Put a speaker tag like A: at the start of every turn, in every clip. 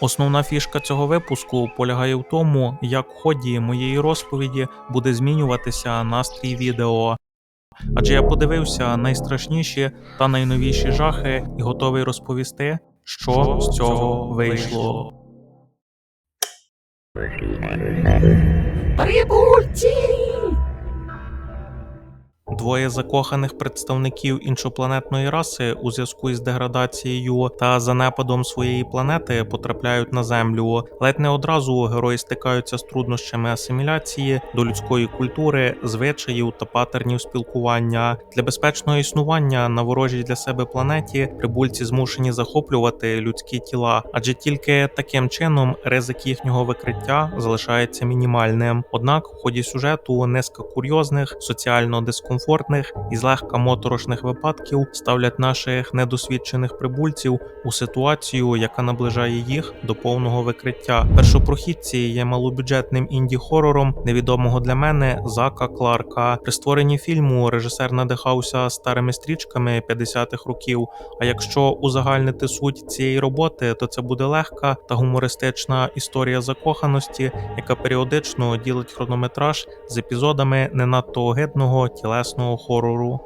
A: Основна фішка цього випуску полягає в тому, як в ході моєї розповіді буде змінюватися настрій відео. Адже я подивився найстрашніші та найновіші жахи і готовий розповісти, що з цього вийшло.
B: Прибульці!
A: Двоє закоханих представників іншопланетної раси у зв'язку із деградацією та занепадом своєї планети потрапляють на землю. Ледь не одразу герої стикаються з труднощами асиміляції до людської культури, звичаїв та патернів спілкування. Для безпечного існування на ворожій для себе планеті прибульці змушені захоплювати людські тіла, адже тільки таким чином ризик їхнього викриття залишається мінімальним. Однак, в ході сюжету низка курйозних, соціально дискомфортних і злегка моторошних випадків ставлять наших недосвідчених прибульців у ситуацію, яка наближає їх до повного викриття. Першопрохідці є малобюджетним інді-хорором невідомого для мене Зака Кларка. При створенні фільму режисер надихався старими стрічками 50-х років. А якщо узагальнити суть цієї роботи, то це буде легка та гумористична історія закоханості, яка періодично ділить хронометраж з епізодами не надто огидного тілесного хорору.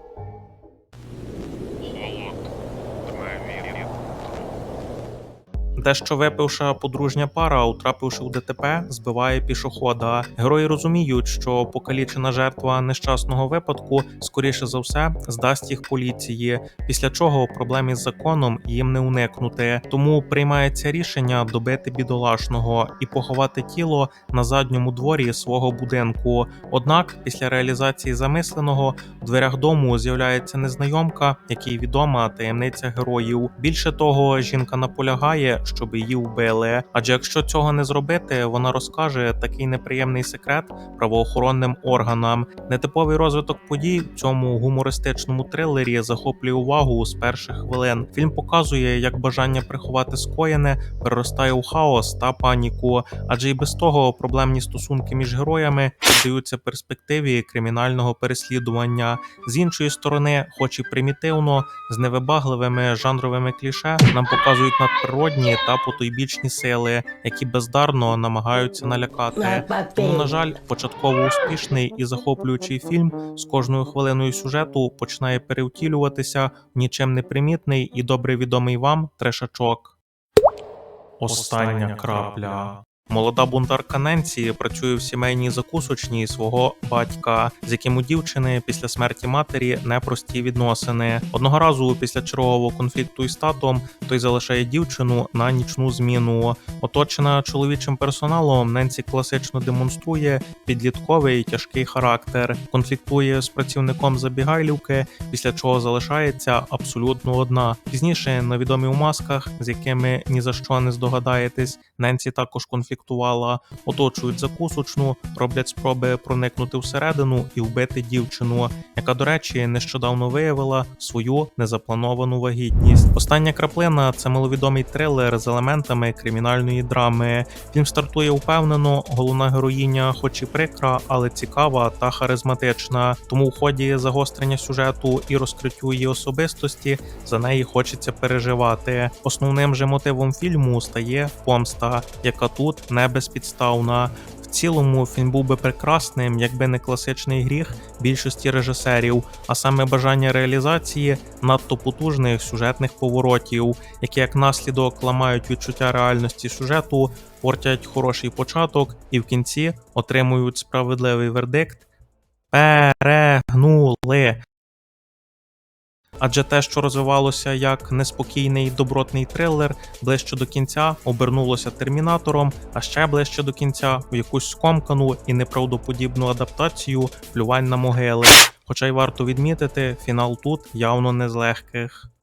A: Дещо випивша подружня пара, утрапивши в ДТП, збиває пішохода. Герої розуміють, що покалічена жертва нещасного випадку, скоріше за все, здасть їх поліції, після чого проблем із законом їм не уникнути. Тому приймається рішення добити бідолашного і поховати тіло на задньому дворі свого будинку. Однак, після реалізації замисленого в дверях дому з'являється незнайомка, якій відома таємниця героїв. Більше того, жінка наполягає, щоб її вбили. Адже якщо цього не зробити, вона розкаже такий неприємний секрет правоохоронним органам. Нетиповий розвиток подій в цьому гумористичному трилері захоплює увагу з перших хвилин. Фільм показує, як бажання приховати скоєне переростає у хаос та паніку, адже і без того проблемні стосунки між героями піддаються перспективі кримінального переслідування. З іншої сторони, хоч і примітивно, з невибагливими жанровими кліше нам показують надприродні та потойбічні сили, які бездарно намагаються налякати. Тому, на жаль, початково успішний і захоплюючий фільм з кожною хвилиною сюжету починає перевтілюватися в нічим не примітний і добре відомий вам трешачок. Остання крапля. Молода бунтарка Ненсі працює в сімейній закусочній свого батька, з яким у дівчини після смерті матері непрості відносини. Одного разу після чергового конфлікту із татом той залишає дівчину на нічну зміну. Оточена чоловічим персоналом, Ненсі класично демонструє підлітковий тяжкий характер, конфліктує з працівником забігайлівки, після чого залишається абсолютно одна. Пізніше на відомі у масках, з якими ні за що не здогадаєтесь, Ненсі також конфліктувала, оточують закусочну, роблять спроби проникнути всередину і вбити дівчину, яка, до речі, нещодавно виявила свою незаплановану вагітність. Остання краплина це маловідомий трилер з елементами кримінальної драми. Фільм стартує впевнено. Головна героїня, хоч і прикра, але цікава та харизматична. Тому в ході загострення сюжету і розкриттю її особистості за неї хочеться переживати. Основним же мотивом фільму стає помста, яка тут не безпідставна. В цілому фільм був би прекрасним, якби не класичний гріх більшості режисерів, а саме бажання реалізації надто потужних сюжетних поворотів, які як наслідок ламають відчуття реальності сюжету, портять хороший початок і в кінці отримують справедливий вердикт. Перегнули. Адже те, що розвивалося як неспокійний добротний трилер, ближче до кінця обернулося термінатором, а ще ближче до кінця у якусь скомкану і неправдоподібну адаптацію плювань на могили. Хоча й варто відмітити, фінал тут явно не з легких.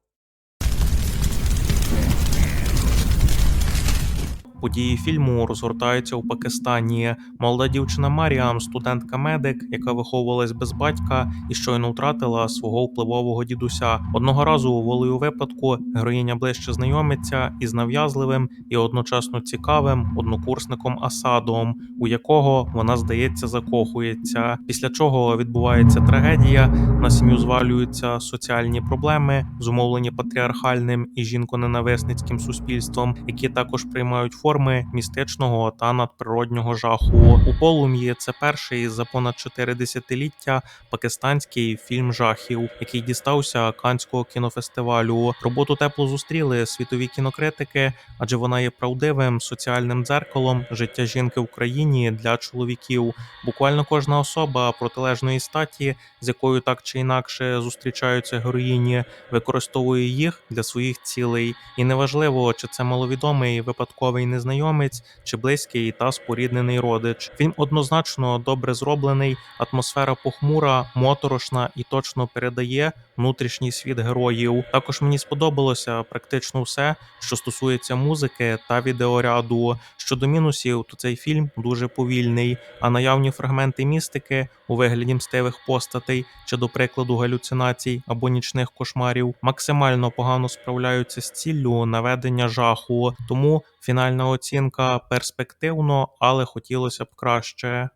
A: Події фільму розгортаються у Пакистані. Молода дівчина Маріам, студентка медик, яка виховувалась без батька і щойно втратила свого впливового дідуся. Одного разу волею випадку героїня ближче знайомиться із нав'язливим і одночасно цікавим однокурсником Асадом, у якого вона здається закохується. Після чого відбувається трагедія. На сім'ю звалюються соціальні проблеми, зумовлені патріархальним і жінконенависницьким суспільством, які також приймають форми містичного та надприроднього жаху. У полум'ї це перший за понад чотири десятиліття пакистанський фільм жахів, який дістався Канського кінофестивалю. Роботу тепло зустріли світові кінокритики, адже вона є правдивим соціальним дзеркалом життя жінки в країні для чоловіків. Буквально кожна особа протилежної статі, з якою так чи інакше зустрічаються героїні, використовує їх для своїх цілей, і неважливо, чи це маловідомий випадковий незнайомець, чи близький та споріднений родич. Фільм однозначно добре зроблений, атмосфера похмура, моторошна і точно передає внутрішній світ героїв. Також мені сподобалося практично все, що стосується музики та відеоряду. Щодо мінусів, то цей фільм дуже повільний, а наявні фрагменти містики у вигляді мстивих постатей чи, до прикладу, галюцинацій або нічних кошмарів максимально погано справляються з ціллю наведення жаху. Тому фінальна оцінка перспективно, але хотілося б краще.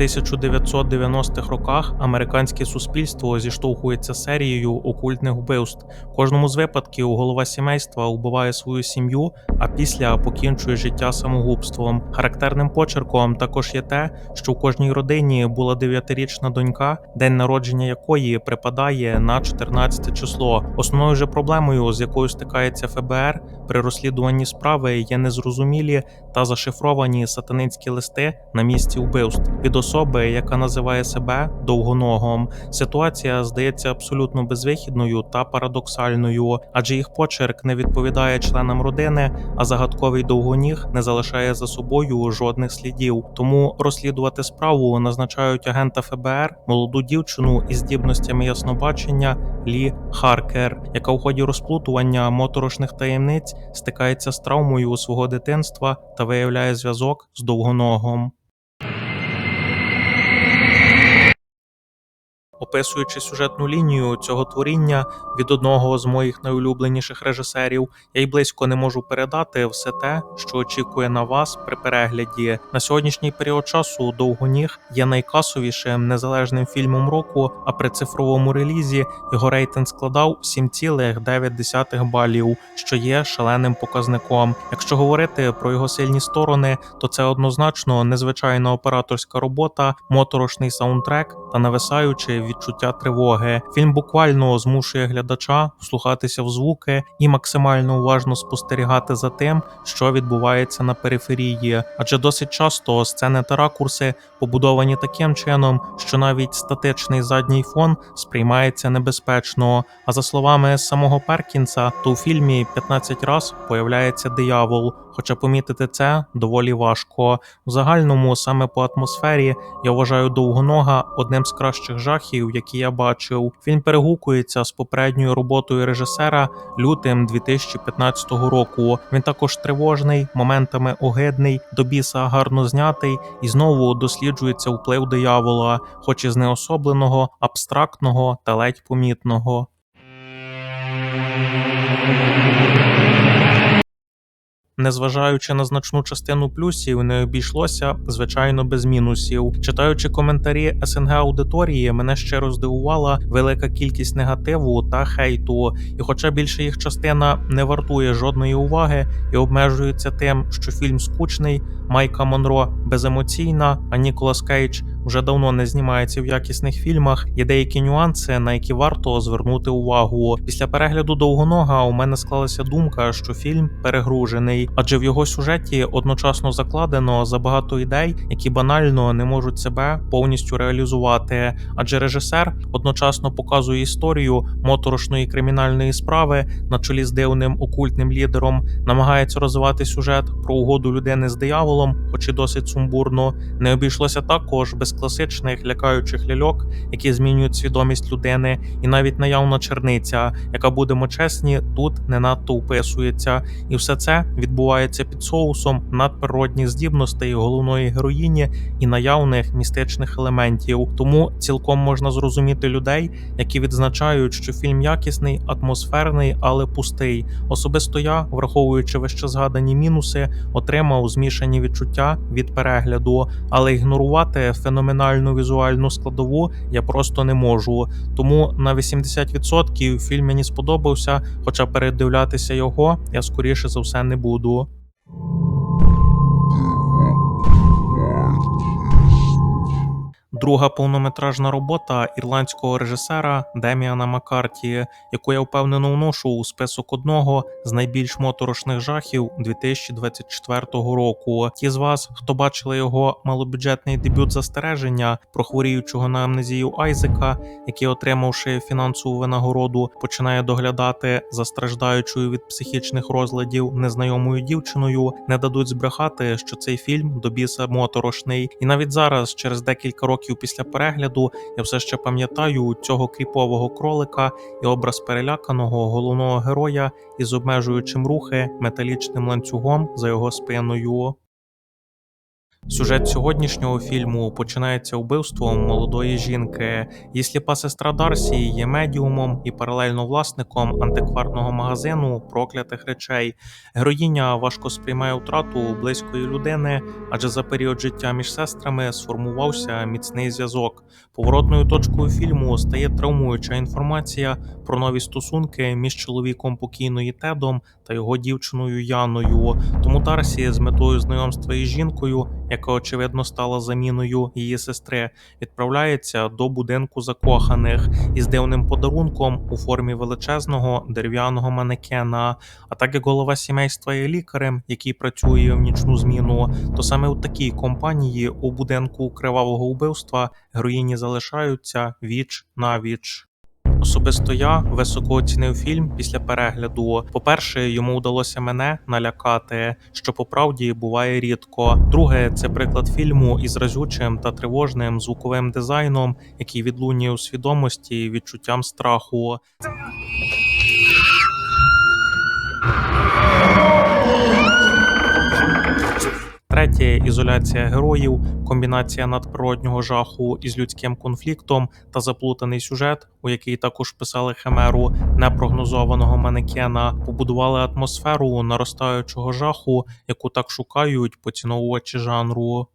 A: 1990-х роках американське суспільство зіштовхується серією окультних вбивств. Кожному з випадків голова сімейства вбиває свою сім'ю, а після покінчує життя самогубством. Характерним почерком також є те, що в кожній родині була дев'ятирічна донька, день народження якої припадає на 14 число. Основною же проблемою, з якою стикається ФБР при розслідуванні справи, є незрозумілі та зашифровані сатанинські листи на місці вбивств від особи, яка називає себе довгоногом. Ситуація здається абсолютно безвихідною та парадоксальною, адже їх почерк не відповідає членам родини, а загадковий довгоніг не залишає за собою жодних слідів. Тому розслідувати справу назначають агента ФБР, молоду дівчину із здібностями яснобачення Лі Харкер, яка у ході розплутування моторошних таємниць стикається з травмою свого дитинства та виявляє зв'язок з довгоногом. Описуючи сюжетну лінію цього творіння від одного з моїх найулюбленіших режисерів, я й близько не можу передати все те, що очікує на вас при перегляді. На сьогоднішній період часу довгоніг є найкасовішим незалежним фільмом року. А при цифровому релізі його рейтинг складав 7,9 балів, що є шаленим показником. Якщо говорити про його сильні сторони, то це однозначно незвичайна операторська робота, моторошний саундтрек та нависаюче відчуття тривоги. Фільм буквально змушує глядача вслухатися в звуки і максимально уважно спостерігати за тим, що відбувається на периферії, адже досить часто сцени та ракурси побудовані таким чином, що навіть статичний задній фон сприймається небезпечно. А за словами самого Перкінса, то у фільмі 15 раз появляється диявол. Хоча помітити це доволі важко. В загальному, саме по атмосфері, я вважаю довгонога одним з кращих жахів, які я бачив. Фільм перегукується з попередньою роботою режисера лютим 2015 року. Він також тривожний, моментами огидний, до біса гарно знятий і знову досліджується вплив диявола, хоч і знеособленого, абстрактного та ледь помітного. Незважаючи на значну частину плюсів, не обійшлося звичайно без мінусів. Читаючи коментарі СНГ аудиторії, мене щиро здивувала велика кількість негативу та хейту. І, хоча більша їх частина не вартує жодної уваги і обмежується тим, що фільм скучний, Майка Монро беземоційна, а Ніколас Кейдж вже давно не знімається в якісних фільмах. Є деякі нюанси, на які варто звернути увагу. Після перегляду довгонога у мене склалася думка, що фільм перегружений, адже в його сюжеті одночасно закладено забагато ідей, які банально не можуть себе повністю реалізувати. Адже режисер одночасно показує історію моторошної кримінальної справи на чолі з дивним окультним лідером, намагається розвивати сюжет про угоду людини з дияволом, хоч і досить сумбурно. Не обійшлося також без без класичних лякаючих ляльок, які змінюють свідомість людини, і навіть наявна черниця, яка будемо чесні, тут не надто вписується. І все це відбувається під соусом надприродних здібностей головної героїні і наявних містичних елементів. Тому цілком можна зрозуміти людей, які відзначають, що фільм якісний, атмосферний, але пустий. Особисто я, враховуючи вище згадані мінуси, отримав змішані відчуття від перегляду, але ігнорувати феноменальну візуальну складову я просто не можу. Тому на 80% фільм мені сподобався, хоча передивлятися його я скоріше за все не буду. Друга повнометражна робота ірландського режисера Деміана Маккарті, яку я впевнено вношу у список одного з найбільш моторошних жахів 2024 року. Ті з вас, хто бачили його малобюджетний дебют застереження про хворіючого на амнезію Айзека, який, отримавши фінансову винагороду, починає доглядати за страждаючою від психічних розладів незнайомою дівчиною, не дадуть збрехати, що цей фільм до біса моторошний, і навіть зараз, через декілька років після перегляду, я все ще пам'ятаю цього кріпового кролика і образ переляканого головного героя із обмежуючим рухи металічним ланцюгом за його спиною. Сюжет сьогоднішнього фільму починається вбивством молодої жінки. Її сліпа сестра Дарсі є медіумом і паралельно власником антикварного магазину проклятих речей. Героїня важко сприймає втрату близької людини, адже за період життя між сестрами сформувався міцний зв'язок. Поворотною точкою фільму стає травмуюча інформація про нові стосунки між чоловіком покійної Тедом та його дівчиною Яною. Тому Дарсі з метою знайомства із жінкою, яка очевидно стала заміною її сестри, відправляється до будинку закоханих із дивним подарунком у формі величезного дерев'яного манекена. А так як голова сімейства є лікарем, який працює в нічну зміну, то саме у такій компанії у будинку кривавого вбивства героїні залишаються віч на віч. Особисто я високо оцінив фільм після перегляду. По-перше, йому вдалося мене налякати, що по правді буває рідко. Друге, це приклад фільму із разючим та тривожним звуковим дизайном, який відлунює у свідомості відчуттям страху. Ізоляція героїв, комбінація надприроднього жаху із людським конфліктом та заплутаний сюжет, у який також писали химеру непрогнозованого манекена, побудували атмосферу наростаючого жаху, яку так шукають поціновувачі жанру.